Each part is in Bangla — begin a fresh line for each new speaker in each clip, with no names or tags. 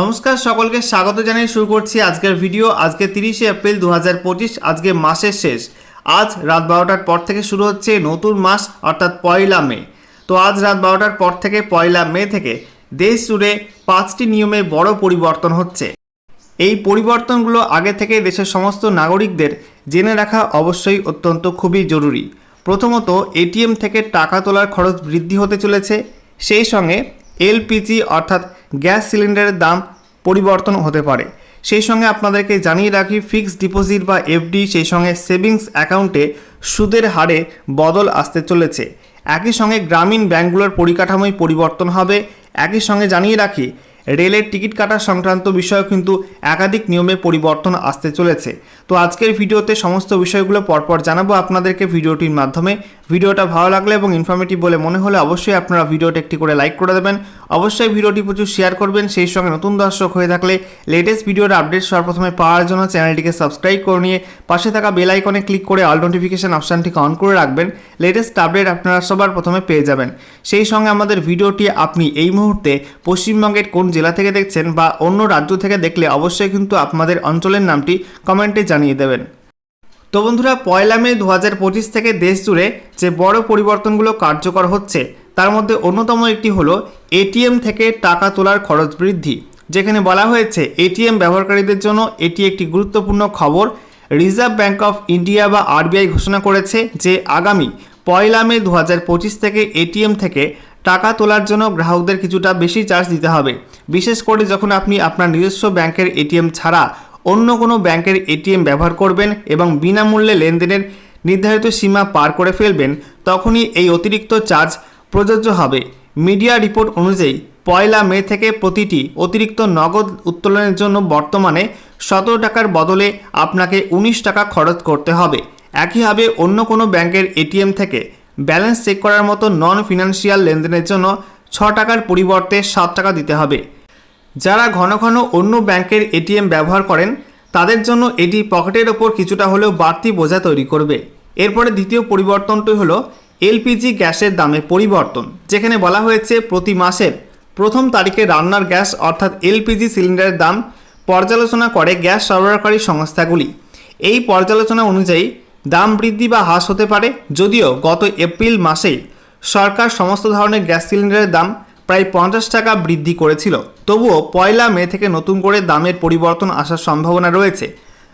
নমস্কার, সকলকে স্বাগত জানিয়ে শুরু করছি আজকের ভিডিও। আজকে তিরিশে এপ্রিল দু হাজার পঁচিশ, আজকে মাসের শেষ। আজ রাত বারোটার পর থেকে শুরু হচ্ছে নতুন মাস, অর্থাৎ পয়লা মে। তো আজ রাত বারোটার পর থেকে পয়লা মে থেকে দেশ জুড়ে পাঁচটি নিয়মে বড় পরিবর্তন হচ্ছে। এই পরিবর্তনগুলো আগে থেকে দেশের সমস্ত নাগরিকদের জেনে রাখা অবশ্যই অত্যন্ত খুবই জরুরি। প্রথমত এটিএম থেকে টাকা তোলার খরচ বৃদ্ধি হতে চলেছে। সেই সঙ্গে এলপিজি অর্থাৎ গ্যাস সিলিন্ডারের দাম পরিবর্তন হতে পারে। সেই সঙ্গে আপনাদেরকে জানিয়ে রাখি, ফিক্সড ডিপোজিট বা এফডি সেই সঙ্গে সেভিংস অ্যাকাউন্টে সুদের হারে বদল আসতে চলেছে। একই সঙ্গে গ্রামীণ ব্যাঙ্কগুলোর পরিকাঠামোয় পরিবর্তন হবে। একই সঙ্গে জানিয়ে রাখি রেলের টিকিট কাটা সংক্রান্ত বিষয়েও কিন্তু একাধিক নিয়মে পরিবর্তন আসতে চলেছে। তো আজকের ভিডিওতে সমস্ত বিষয়গুলো পরপর জানাব আপনাদেরকে ভিডিওটির মাধ্যমে। ভিডিওটা ভালো লাগলে এবং ইনফরমেটিভ বলে মনে হলে অবশ্যই আপনারা ভিডিওটা একটি করে লাইক করে দেবেন। অবশ্যই ভিডিওটি প্রচুর শেয়ার করবেন। সেই সঙ্গে নতুন দর্শক হয়ে থাকলে লেটেস্ট ভিডিওর আপডেট সর্বপ্রথমে পাওয়ার জন্য চ্যানেলটিকে সাবস্ক্রাইব করে নিয়ে পাশে থাকা বেল আইকনে ক্লিক করে অল নোটিফিকেশন অপশানটিকে অন করে রাখবেন। লেটেস্ট আপডেট আপনারা সবার প্রথমে পেয়ে যাবেন। সেই সঙ্গে আমাদের ভিডিওটি আপনি এই মুহূর্তে পশ্চিমবঙ্গের কোন জেলা থেকে দেখছেন বা অন্য রাজ্য থেকে দেখলে অবশ্যই কিন্তু আপনাদের অঞ্চলের নামটি কমেন্টে জানিয়ে দেবেন। তো বন্ধুরা, পয়লা মে দু হাজার পঁচিশ থেকে দেশ জুড়ে যে বড় পরিবর্তনগুলো কার্যকর হচ্ছে, তার মধ্যে অন্যতম একটি হলো এটিএম থেকে টাকা তোলার খরচ বৃদ্ধি। যেখানে বলা হয়েছে এটিএম ব্যবহারকারীদের জন্য এটি একটি গুরুত্বপূর্ণ খবর। রিজার্ভ ব্যাঙ্ক অফ ইন্ডিয়া বা আরবিআই ঘোষণা করেছে যে, আগামী পয়লা মে দু হাজার পঁচিশ থেকে এটিএম থেকে টাকা তোলার জন্য গ্রাহকদের কিছুটা বেশি চার্জ দিতে হবে। বিশেষ করে যখন আপনি আপনার নিজস্ব ব্যাংকের এটিএম ছাড়া অন্য কোনো ব্যাংকের এটিএম ব্যবহার করবেন এবং বিনামূল্যে লেনদেনের নির্ধারিত সীমা পার করে ফেলবেন, তখনই এই অতিরিক্ত চার্জ প্রযোজ্য হবে। মিডিয়া রিপোর্ট অনুযায়ী, পয়লা মে থেকে প্রতিটি অতিরিক্ত নগদ উত্তোলনের জন্য বর্তমানে সতেরো টাকার বদলে আপনাকে উনিশ টাকা খরচ করতে হবে। একইভাবে অন্য কোনো ব্যাংকের এটিএম থেকে ব্যালেন্স চেক করার মতো নন ফিনান্সিয়াল লেনদেনের জন্য ছ টাকার পরিবর্তে সাত টাকা দিতে হবে। যারা ঘন ঘন অন্য ব্যাংকের এটিএম ব্যবহার করেন, তাদের জন্য এটি পকেটের ওপর কিছুটা হলেও বাড়তি বোঝা তৈরি করবে। এরপরে দ্বিতীয় পরিবর্তনটি হলো এলপিজি গ্যাসের দামে পরিবর্তন, যেখানে বলা হয়েছে প্রতি মাসের প্রথম তারিখে রান্নার গ্যাস অর্থাৎ এলপিজি সিলিন্ডারের দাম পর্যালোচনা করে গ্যাস সরবরাহকারী সংস্থাগুলি। এই পর্যালোচনা অনুযায়ী দাম বৃদ্ধি বা হ্রাস হতে পারে। যদিও গত এপ্রিল মাসেই সরকার সমস্ত ধরনের গ্যাস সিলিন্ডারের দাম প্রায় পঞ্চাশ টাকা বৃদ্ধি করেছিল। তবুও পয়লা মে থেকে নতুন করে দামের পরিবর্তন আসার সম্ভাবনা রয়েছে।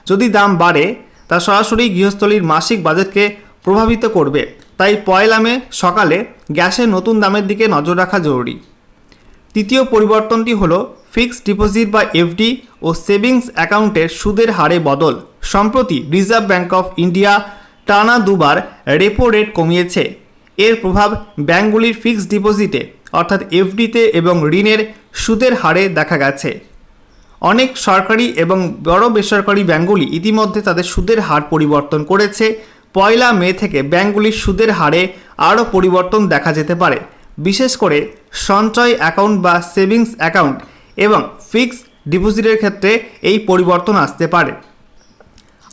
যদি দাম বাড়ে, তা সরাসরি গৃহস্থলীর মাসিক বাজেটকে প্রভাবিত করবে। তাই পয়লা মে সকালে গ্যাসের নতুন দামের দিকে নজর রাখা জরুরি। তৃতীয় পরিবর্তনটি হলো ফিক্সড ডিপোজিট বা এফডি ও সেভিংস অ্যাকাউন্টের সুদের হারে বদল। সম্প্রতি রিজার্ভ ব্যাঙ্ক অফ ইন্ডিয়া টানা দুবার রেপো রেট কমিয়েছে। এর প্রভাব ব্যাঙ্কগুলির ফিক্সড ডিপোজিটে, অর্থাৎ এফডিতে এবং ঋণের সুদের হারে দেখা গেছে। অনেক সরকারি এবং বড় বেসরকারি ব্যাঙ্কগুলি ইতিমধ্যে তাদের সুদের হার পরিবর্তন করেছে। পয়লা মে থেকে ব্যাঙ্কগুলির সুদের হারে আরও পরিবর্তন দেখা যেতে পারে। বিশেষ করে সঞ্চয় অ্যাকাউন্ট বা সেভিংস অ্যাকাউন্ট এবং ফিক্সড ডিপোজিটের ক্ষেত্রে এই পরিবর্তন আসতে পারে।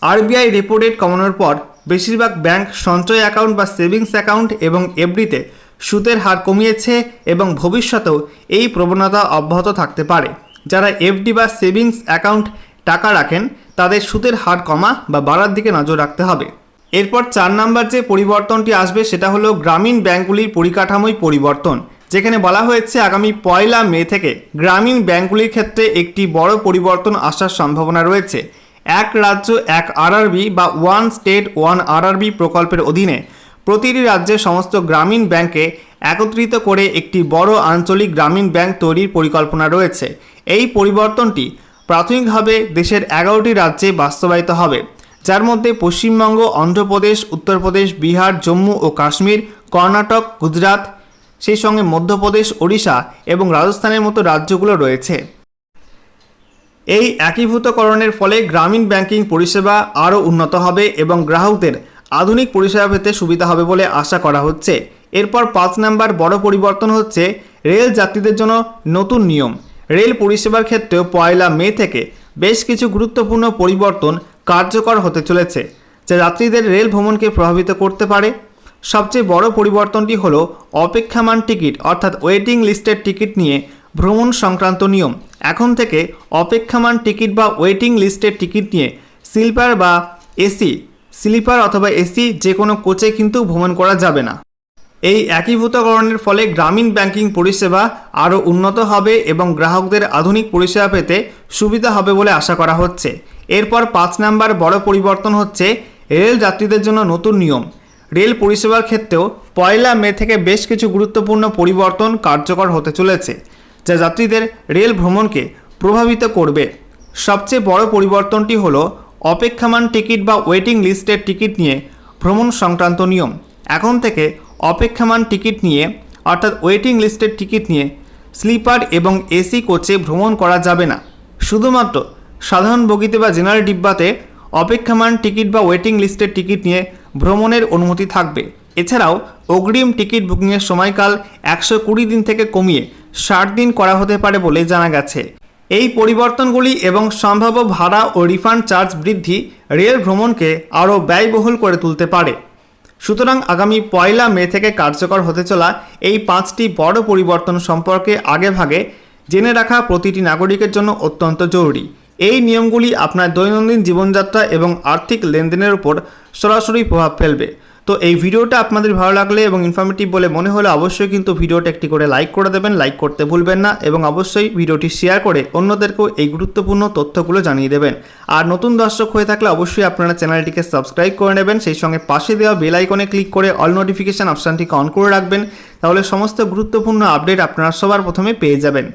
আরবিআই রেপো রেট কমানোর পর বেশিরভাগ ব্যাংক সঞ্চয় অ্যাকাউন্ট বা সেভিংস অ্যাকাউন্ট এবং এফডিতে সুদের হার কমিয়েছে এবং ভবিষ্যতেও এই প্রবণতা অব্যাহত থাকতে পারে। যারা এফডি বা সেভিংস অ্যাকাউন্ট টাকা রাখেন, তাদের সুদের হার কমা বা বাড়ার দিকে নজর রাখতে হবে। এরপর চার নাম্বার যে পরিবর্তনটি আসবে সেটা হলো গ্রামীণ ব্যাংকগুলির পরিকাঠামোয় পরিবর্তন। যেখানে বলা হয়েছে আগামী পয়লা মে থেকে গ্রামীণ ব্যাংকগুলির ক্ষেত্রে একটি বড় পরিবর্তন আসার সম্ভাবনা রয়েছে। এক রাজ্য, এক আরআরবি বা ওয়ান স্টেট, ওয়ান আরআরবি প্রকল্পের অধীনে প্রতিটি রাজ্যের সমস্ত গ্রামীণ ব্যাংকে একত্রিত করে একটি বড় আঞ্চলিক গ্রামীণ ব্যাংক তৈরির পরিকল্পনা রয়েছে। এই পরিবর্তনটি প্রাথমিকভাবে দেশের এগারোটি রাজ্যে বাস্তবায়িত হবে, যার মধ্যে পশ্চিমবঙ্গ, অন্ধ্রপ্রদেশ, উত্তরপ্রদেশ, বিহার, জম্মু ও কাশ্মীর, কর্ণাটক, গুজরাট সেই সঙ্গে মধ্যপ্রদেশ, ওড়িশা এবং রাজস্থানের মতো রাজ্যগুলো রয়েছে। এই একীভূতকরণের ফলে গ্রামীণ ব্যাংকিং পরিষেবা আরও উন্নত হবে এবং গ্রাহকদের আধুনিক পরিষেবা পেতে সুবিধা হবে বলে আশা করা হচ্ছে। এরপর পাঁচ নাম্বার বড় পরিবর্তন হচ্ছে রেল যাত্রীদের জন্য নতুন নিয়ম। রেল পরিষেবার ক্ষেত্রেও পয়লা মে থেকে বেশ কিছু গুরুত্বপূর্ণ পরিবর্তন কার্যকর হতে চলেছে, যা যাত্রীদের রেল ভ্রমণকে প্রভাবিত করতে পারে। সবচেয়ে বড় পরিবর্তনটি হলো অপেক্ষামান টিকিট, অর্থাৎ ওয়েটিং লিস্টের টিকিট নিয়ে ভ্রমণ সংক্রান্ত নিয়ম। এখন থেকে অপেক্ষামান টিকিট বা ওয়েটিং লিস্টের টিকিট নিয়ে স্লিপার বা এসি, স্লিপার অথবা এসি যে কোনো কোচে কিন্তু ভ্রমণ করা যাবে না। এই একীভূতকরণের ফলে গ্রামীণ ব্যাংকিং পরিষেবা আরও উন্নত হবে এবং গ্রাহকদের আধুনিক পরিষেবা পেতে সুবিধা হবে বলে আশা করা হচ্ছে। এরপর পাঁচ নাম্বার বড় পরিবর্তন হচ্ছে রেল যাত্রীদের জন্য নতুন নিয়ম। রেল পরিষেবার ক্ষেত্রেও পয়লা মে থেকে বেশ কিছু গুরুত্বপূর্ণ পরিবর্তন কার্যকর হতে চলেছে, যা যাত্রীদের রেল ভ্রমণকে প্রভাবিত করবে। সবচেয়ে বড় পরিবর্তনটি হল অপেক্ষামান টিকিট বা ওয়েটিং লিস্টের টিকিট নিয়ে ভ্রমণ সংক্রান্ত নিয়ম। এখন থেকে অপেক্ষামান টিকিট নিয়ে, অর্থাৎ ওয়েটিং লিস্টের টিকিট নিয়ে স্লিপার এবং এসি কোচে ভ্রমণ করা যাবে না। শুধুমাত্র সাধারণ বগিতে বা জেনারেল ডিব্বাতে অপেক্ষামান টিকিট বা ওয়েটিং লিস্টের টিকিট নিয়ে ভ্রমণের অনুমতি থাকবে। এছাড়াও, অগ্রিম টিকিট বুকিংয়ের সময়কাল একশো কুড়ি দিন থেকে কমিয়ে ষাট দিন করা হতে পারে বলে জানা গেছে। এই পরিবর্তনগুলি এবং সম্ভাব্য ভাড়া ও রিফান্ড চার্জ বৃদ্ধি রেল ভ্রমণকে আরও ব্যয়বহুল করে তুলতে পারে। সুতরাং আগামী পয়লা মে থেকে কার্যকর হতে চলা এই পাঁচটি বড় পরিবর্তন সম্পর্কে আগেভাগে জেনে রাখা প্রতিটি নাগরিকের জন্য অত্যন্ত জরুরি। এই নিয়মগুলি আপনার দৈনন্দিন জীবনযাত্রা এবং আর্থিক লেনদেনের উপর সরাসরি প্রভাব ফেলবে। তো এই ভিডিওটা আপনাদের ভালো লাগলে এবং ইনফরমেটিভ বলে মনে হলে অবশ্যই কিন্তু ভিডিওটা একটি করে লাইক করে দেবেন। লাইক করতে ভুলবেন না এবং অবশ্যই ভিডিওটি শেয়ার করে অন্যদেরকেও এই গুরুত্বপূর্ণ তথ্যগুলো জানিয়ে দেবেন। আর নতুন দর্শক হয়ে থাকলে অবশ্যই আপনারা চ্যানেলটিকে সাবস্ক্রাইব করে নেবেন। সেই সঙ্গে পাশে দেওয়া বেল আইকনে ক্লিক করে অল নোটিফিকেশান অপশানটিকে অন করে রাখবেন। তাহলে সমস্ত গুরুত্বপূর্ণ আপডেট আপনারা সবার প্রথমে পেয়ে যাবেন।